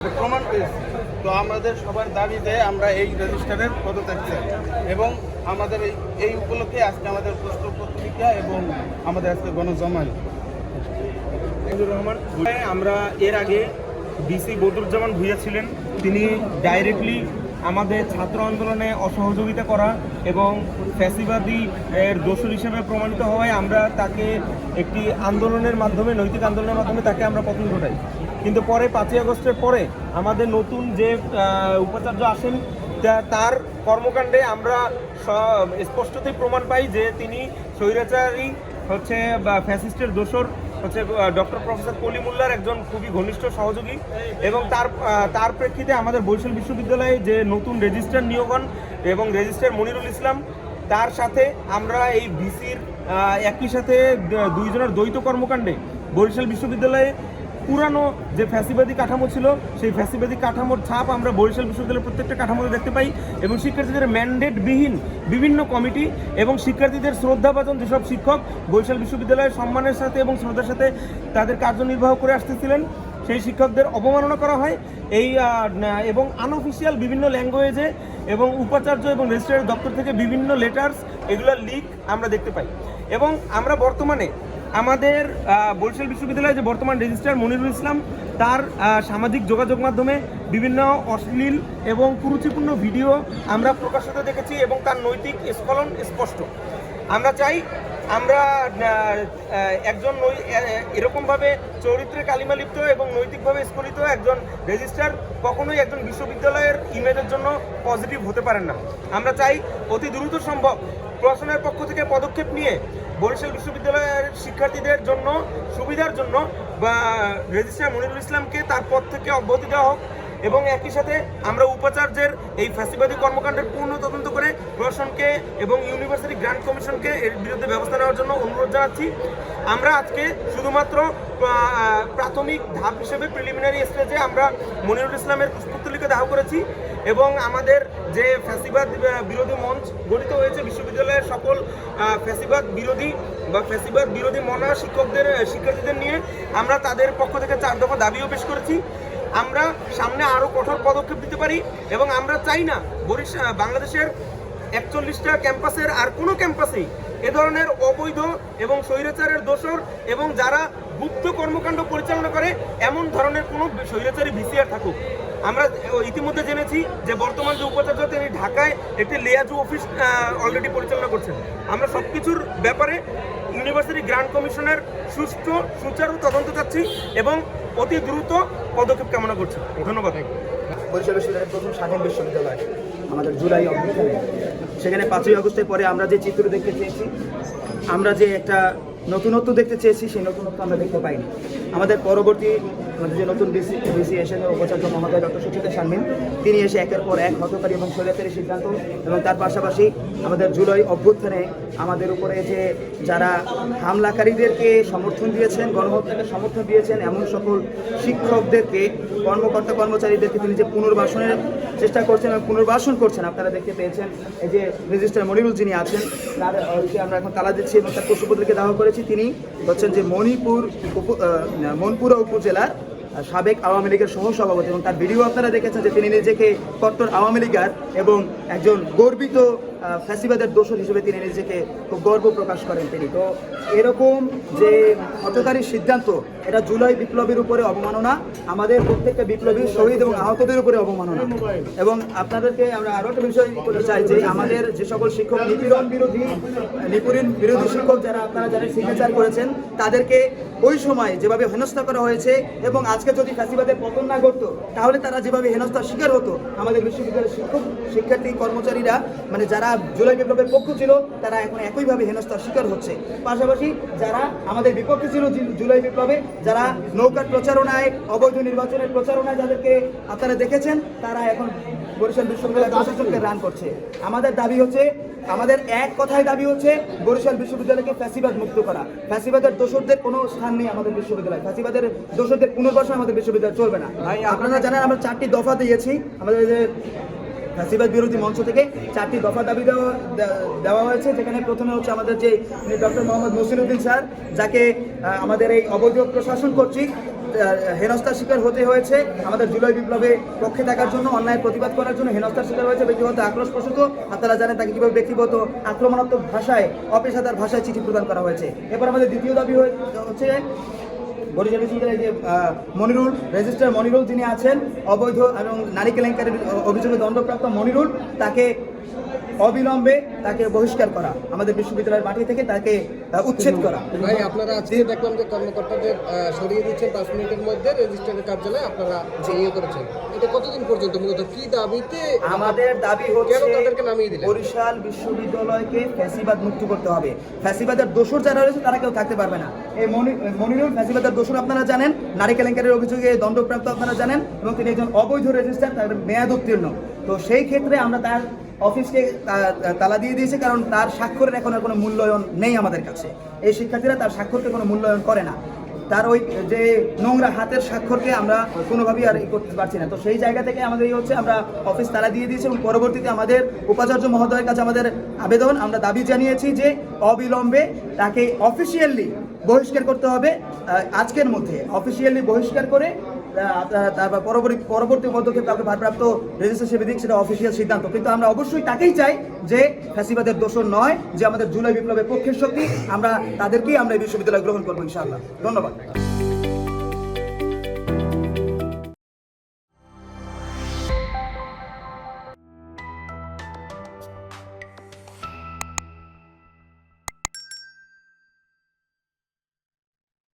প্রমাণ পেয়েছি। তো আমাদের সবার দাবিতে আমরা এই রেজিস্টারের পদত্যাগ চাই এবং আমাদের এই এই উপলক্ষে আজকে আমাদের প্রশ্ন পত্রিকা এবং আমাদের আজকে আব্দুর রহমান, আমরা এর আগে ডিসি বদরুজ্জামান ভুইয়া ছিলেন। তিনি ডাইরেক্টলি আমাদের ছাত্র আন্দোলনে অসহযোগিতা করা এবং ফ্যাসিবাদী, এর দোষর হিসেবে প্রমাণিত হওয়ায় আমরা তাকে একটি আন্দোলনের মাধ্যমে, নৈতিক আন্দোলনের মাধ্যমে তাকে আমরা পতন ঘটাই। কিন্তু পরে পাঁচই আগস্টের পরে আমাদের নতুন যে উপাচার্য আসেন তার কর্মকাণ্ডে আমরা স্পষ্টতই প্রমাণ পাই যে তিনি স্বৈরাচারী হচ্ছে বা ফ্যাসিস্টের দোসর হচ্ছে ডক্টর প্রফেসর কলিমুল্লার একজন খুবই ঘনিষ্ঠ সহযোগী এবং তার তার প্রেক্ষিতে আমাদের বরিশাল বিশ্ববিদ্যালয়ে যে নতুন রেজিস্ট্রার নিয়োগ হন এবং রেজিস্ট্রার মনিরুল ইসলাম, তার সাথে আমরা এই ভিসির একই সাথে দুইজনের দ্বৈত কর্মকাণ্ডে বরিশাল বিশ্ববিদ্যালয়ে পুরানো যে ফ্যাসিবাদী কাঠামো ছিল, সেই ফ্যাসিবাদী কাঠামোর ছাপ আমরা বরিশাল বিশ্ববিদ্যালয়ের প্রত্যেকটা কাঠামোতে দেখতে পাই এবং শিক্ষার্থীদের ম্যান্ডেটবিহীন বিভিন্ন কমিটি এবং শিক্ষার্থীদের শ্রদ্ধাভাজন যেসব শিক্ষক বরিশাল বিশ্ববিদ্যালয়ের সম্মানের সাথে এবং শ্রদ্ধার সাথে তাদের কার্যনির্বাহ করে আসতেছিলেন, সেই শিক্ষকদের অবমাননা করা হয়। এই এবং আনঅফিসিয়াল বিভিন্ন ল্যাঙ্গুয়েজে এবং উপাচার্য এবং রেজিস্ট্রার দপ্তর থেকে বিভিন্ন লেটার্স এগুলোর লিক আমরা দেখতে পাই। এবং আমরা বর্তমানে আমাদের বরিশাল বিশ্ববিদ্যালয়ে যে বর্তমান রেজিস্ট্রার মনিরুল ইসলাম, তার সামাজিক যোগাযোগ মাধ্যমে বিভিন্ন অশ্লীল এবং কুরুচিপূর্ণ ভিডিও আমরা প্রকাশিত দেখেছি এবং তার নৈতিক স্খলন স্পষ্ট। আমরা চাই আমরা একজন এরকমভাবে চরিত্রে কালিমালিপ্ত এবং নৈতিকভাবে স্খলিত একজন রেজিস্ট্রার কখনোই একজন বিশ্ববিদ্যালয়ের ইমেজের জন্য পজিটিভ হতে পারেন না। আমরা চাই অতি দ্রুত সম্ভব প্রশাসনের পক্ষ থেকে পদক্ষেপ নিয়ে বরিশাল বিশ্ববিদ্যালয়ের শিক্ষার্থীদের জন্য, সুবিধার জন্য, বা রেজিস্ট্রার মনিরুল ইসলামকে তার পদ থেকে অব্যাহতি দেওয়া হোক। এবং একই সাথে আমরা উপাচার্যের এই ফ্যাসিবাদী কর্মকাণ্ডের পূর্ণ তদন্ত করে প্রশাসনকে এবং ইউনিভার্সিটি গ্রান্ট কমিশনকে এর বিরুদ্ধে ব্যবস্থা নেওয়ার জন্য অনুরোধ জানাচ্ছি। আমরা আজকে শুধুমাত্র প্রাথমিক ধাপ হিসেবে প্রিলিমিনারি স্টেজে আমরা মনিরুল ইসলামের পুষ্পতলিকা দাহ করেছি। এবং আমাদের যে ফ্যাসিবাদ বিরোধী মঞ্চ গঠিত হয়েছে, বিশ্ববিদ্যালয়ের সকল ফ্যাসিবাদ বিরোধী বা ফ্যাসিবাদ বিরোধী মনা শিক্ষকদের শিক্ষার্থীদের নিয়ে আমরা তাদের পক্ষ থেকে চার দফা দাবিও পেশ করেছি। আমরা সামনে আরও কঠোর পদক্ষেপ দিতে পারি এবং আমরা চাই না বরিশাল বাংলাদেশের একচল্লিশটা ক্যাম্পাসের আর কোনো ক্যাম্পাসেই এ ধরনের অবৈধ এবং স্বৈরাচারের দোষর এবং যারা গুপ্ত কর্মকাণ্ড পরিচালনা করে, এমন ধরনের কোনো স্বৈরাচারী ভিসিআর থাকুক। আমরা ইতিমধ্যে জেনেছি যে বর্তমান যে উপাচার্য তিনি ঢাকায় একটি লেয়াজু অফিস অলরেডি পরিচালনা করছেন। আমরা সব কিছুর ব্যাপারে ইউনিভার্সিটি গ্রান্ট কমিশনের সুষ্ঠু, সুচারু তদন্ত চাচ্ছি এবং অতি দ্রুত পদক্ষেপ কামনা করছি। ধন্যবাদ। বরিশাল প্রথম স্বাধীন বিশ্ববিদ্যালয়, আমাদের জুলাই অভ্যুত্থানে। সেখানে পাঁচই আগস্টের পরে আমরা যে চিত্র দেখতে চেয়েছি, আমরা যে একটা নতুনত্ব দেখতে চেয়েছি, সেই নতুনত্ব আমরা দেখতে পাইনি। আমাদের পরবর্তী আমাদের যে নতুন ডিসি ডিসি এসেছেন উপাচার্য মহোদয় ডক্টর সুচিতা শারমিন, তিনি এসে একের পর এক হতকারী এবং স্বৈরাচারী সিদ্ধান্ত এবং তার পাশাপাশি আমাদের জুলাই অভ্যুত্থানে আমাদের উপরে যে যারা হামলাকারীদেরকে সমর্থন দিয়েছেন, গণহত্যাকে সমর্থন দিয়েছেন, এমন সকল শিক্ষকদেরকে, কর্মকর্তা কর্মচারীদেরকে তিনি যে পুনর্বাসনের চেষ্টা করছেন এবং পুনর্বাসন করছেন, আপনারা দেখতে পেয়েছেন এই যে রেজিস্ট্রার মনিরুল যিনি আছেন, তার আমরা এখন তালা দিচ্ছি এবং তার পশুপত্রকে দাহ করেছি। তিনি হচ্ছেন যে মণিপুর মনপুরা উপজেলার সাবেক আওয়ামী লীগের সহসভাপতি এবং তার ভিডিও আপনারা দেখেছেন যে তিনি নিজেকে কট্টর আওয়ামী লীগার এবং একজন গর্বিত ফ্যাসিবাদের দোষর হিসেবে তিনি নিজেকে খুব গর্ব প্রকাশ করেন তিনি। তো এরকম যে হতকারী সিদ্ধান্ত, এটা জুলাই বিপ্লবের উপরে অবমাননা, আমাদের প্রত্যেকটা বিপ্লবী শহীদ এবং আহতদের উপরে অবমাননা। এবং আপনাদেরকে আমরা আরও একটা বিষয় বলতে চাই যে, আমাদের যে সকল শিক্ষক নিপীড়ন বিরোধী নিপীড়ন বিরোধী শিক্ষক যারা আপনারা যারা সিগনেচার করেছেন, তাদেরকে ওই সময় যেভাবে হেনস্থা করা হয়েছে এবং আজকে যদি ফ্যাসিবাদের পতন না ঘটতো, তাহলে তারা যেভাবে হেনস্থার শিকার হতো, আমাদের বিশ্ববিদ্যালয়ের শিক্ষক, শিক্ষার্থী, কর্মচারীরা মানে যারা জুলাই বিপ্লবের পক্ষ ছিল তারা এখন একইভাবে হেনস্থার শিকার হচ্ছে। পাশাপাশি যারা আমাদের বিপক্ষে ছিল জুলাই বিপ্লবে যারা নৌকার প্রচারণায় অবৈধ নির্বাচনের প্রচারণায় যাদেরকে আপনারা দেখেছেন তারা এখন বরিশাল বিশ্ববিদ্যালয় প্রশাসনকে রান করছে। আমাদের দাবি হচ্ছে আমাদের এক কথায় দাবি হচ্ছে বরিশাল বিশ্ববিদ্যালয়কে ফ্যাসিবাদ মুক্ত করা। ফ্যাসিবাদের দোষরদের কোনো স্থান নেই আমাদের বিশ্ববিদ্যালয়। ফ্যাসিবাদের দোষরদের পুনর্বাসন আমাদের বিশ্ববিদ্যালয় চলবে না। আপনারা জানেন আমরা চারটি দফা দিয়েছি। আমাদের যে ফ্যাসিবাদ বিরোধী মঞ্চ থেকে চারটি দফা দাবি দেওয়া দেওয়া হয়েছে। যেখানে প্রথমে হচ্ছে আমাদের যে ডক্টর মোহাম্মদ মসিনুদ্দিন স্যার, যাকে আমাদের এই অবৈধ প্রশাসন কর্তৃক হেনস্থার শিকার হতে হয়েছে। আমাদের জুলাই বিপ্লবে পক্ষে থাকার জন্য, অন্যায় প্রতিবাদ করার জন্য হেনস্থার শিকার হয়েছে। ব্যক্তিগত আক্রোশ আক্রোশপ্রসূত আপনারা জানেন তাকে কীভাবে ব্যক্তিগত আক্রমণাত্মক ভাষায়, অপেশাদার ভাষায় চিঠি প্রদান করা হয়েছে। এরপর আমাদের দ্বিতীয় দাবি হচ্ছে বরিশাল বিশ্ববিদ্যালয়ে যে মনিরুল, রেজিস্টার মনিরুল যিনি আছেন, অবৈধ এবং নারী কেলেঙ্কারের অভিযোগে দণ্ডপ্রাপ্ত মনিরুল, তাকে অবিলম্বে তাকে বহিষ্কার করা আমাদের বিশ্ববিদ্যালয়ের মাটি থেকে তাকে উচ্ছেদ করা। ভাই আপনারা আজকে দেখলাম যে কর্মকর্তাদের সরিয়ে দিচ্ছেন পাঁচ মিনিটের মধ্যে রেজিস্ট্রারের কার্যালয়ে আপনারা ইয়ে করেছেন এটা কতদিন পর্যন্ত মূলত কি দাবিতে আমাদের দাবি হচ্ছে তাদেরকে নামিয়ে দিলেন? বরিশাল বিশ্ববিদ্যালয়কে ফ্যাসিবাদ মুক্ত করতে হবে। ফ্যাসিবাদের দোষর যারা রয়েছে তারা কেউ থাকতে পারবে না। এই মনি- মনিরুল ফ্যাসিবাদের দোষর আপনারা জানেন নারী কেলেঙ্কারের অভিযোগে দণ্ডপ্রাপ্ত আপনারা জানেন এবং তিনি একজন অবৈধ রেজিস্ট্রার তার মেয়াদ উত্তীর্ণ। তো সেই ক্ষেত্রে আমরা তার অফিসকে তালা দিয়ে দিয়েছে কারণ তার স্বাক্ষরের এখন আর কোনো মূল্যায়ন নেই আমাদের কাছে। এই শিক্ষার্থীরা তার স্বাক্ষরকে কোনো মূল্যায়ন করে না। তার ওই যে নোংরা হাতের স্বাক্ষরকে আমরা কোনোভাবেই আর ই করতে পারছি না। তো সেই জায়গা থেকে আমাদের এই হচ্ছে আমরা অফিস তালা দিয়ে দিয়েছি এবং পরবর্তীতে আমাদের উপাচার্য মহোদয়ের কাছে আমাদের আবেদন আমরা দাবি জানিয়েছি যে অবিলম্বে তাকে অফিসিয়ালি বহিষ্কার করতে হবে আজকের মধ্যে। অফিসিয়ালি বহিষ্কার করে আপনারা তারপর পরবর্তী পরবর্তী পদক্ষেপ তাকে ভারপ্রাপ্ত রেজিস্ট্রেশন হিসেবে দিক সেটা অফিসিয়াল সিদ্ধান্ত। কিন্তু আমরা অবশ্যই তাকেই চাই যে ফ্যাসিবাদের দোষর নয়, যে আমাদের জুলাই বিপ্লবের পক্ষের শক্তি, আমরা তাদেরকেই আমরা এই বিশ্ববিদ্যালয় গ্রহণ করব ইনশাআল্লাহ। ধন্যবাদ।